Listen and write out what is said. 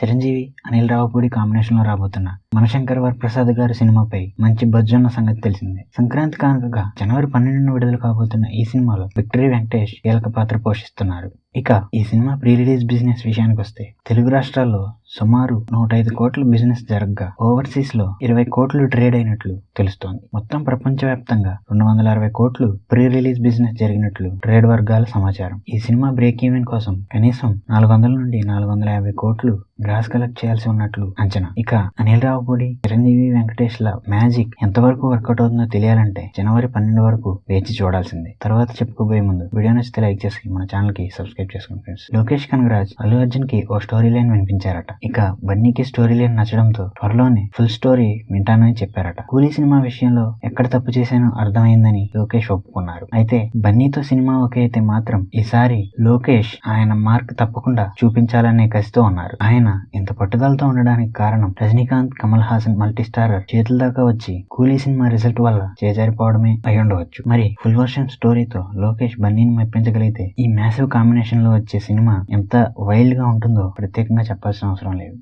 చిరంజీవి అనిల్ రావుపూడి కాంబినేషన్లో రాబోతున్న. మనశంకర్ వరప్రసాద్ గారి సినిమాపై మంచి బజ్జు ఉన్న సంగతి తెలిసిందే. సంక్రాంతి కానుకగా జనవరి పన్నెండున విడుదల కాబోతున్న ఈ సినిమాలో విక్టరీ వెంకటేష్ కీలక పాత్ర పోషిస్తున్నారు. ఇక ఈ సినిమా ప్రీ రిలీజ్ బిజినెస్ విషయానికి వస్తే తెలుగు రాష్ట్రాల్లో సుమారు నూట ఐదు కోట్ల బిజినెస్ జరగగా ఓవర్సీస్లో ఇరవై కోట్లు ట్రేడ్ అయినట్లు తెలుస్తోంది. మొత్తం ప్రపంచవ్యాప్తంగా రెండు వందల అరవై కోట్లు ప్రీ రిలీజ్ బిజినెస్ జరిగినట్లు ట్రేడ్ వర్గాల సమాచారం. ఈ సినిమా బ్రేక్ ఈవెన్ కోసం కనీసం నాలుగు వందల నుండి నాలుగు వందల యాభై కోట్లు గ్రాస్ కలెక్ట్ చేయాల్సి ఉన్నట్లు అంచనా. ఇక అనిల్ రావు రావుపూడి చిరంజీవి వెంకటేష్ల మ్యాజిక్ ఎంతవరకు వర్కౌట్ అవుతుందో తెలియాలంటే జనవరి పన్నెండు వరకు వేచి చూడాల్సిందే. తర్వాత చెప్పుకోబోయే ముందు వీడియో నచ్చితే లైక్ చేసి మన ఛానల్కి సబ్స్క్రైబ్ చేసుకోండి ఫ్రెండ్స్. లోకేష్ కనగరాజ్ అల్లు అర్జున్కి ఓ స్టోరీ లైన్ వినిపించారట. ఇక బన్నీకి స్టోరీ లైన్ నచ్చడంతో త్వరలోనే ఫుల్ స్టోరీ వింటానని చెప్పారట. కూలీ సినిమా విషయంలో ఎక్కడ తప్పు చేశానో అర్థమైందని లోకేష్ ఒప్పుకున్నారు. అయితే బన్నీతో సినిమా ఒకే అయితే మాత్రం ఈసారి లోకేష్ ఆయన మార్క్ తప్పకుండా చూపించాలనే కసితో ఉన్నారు. ఆయన ఇంత పట్టుదలతో ఉండడానికి కారణం రజనీకాంత్ కమల్ హాసన్ మల్టీ స్టారర్ చేతుల దాకా వచ్చి కూలీ సినిమా రిజల్ట్ వల్ల చేజారిపోవడమే అయి ఉండవచ్చు. మరి ఫుల్ వర్షన్ స్టోరీతో లోకేష్ బన్నీని మెప్పించగలిగితే ఈ మ్యాసివ్ కాంబినేషన్లో వచ్చే సినిమా ఎంత వైల్డ్గా ఉంటుందో ప్రత్యేకంగా చెప్పాల్సిన అవసరం లేదు.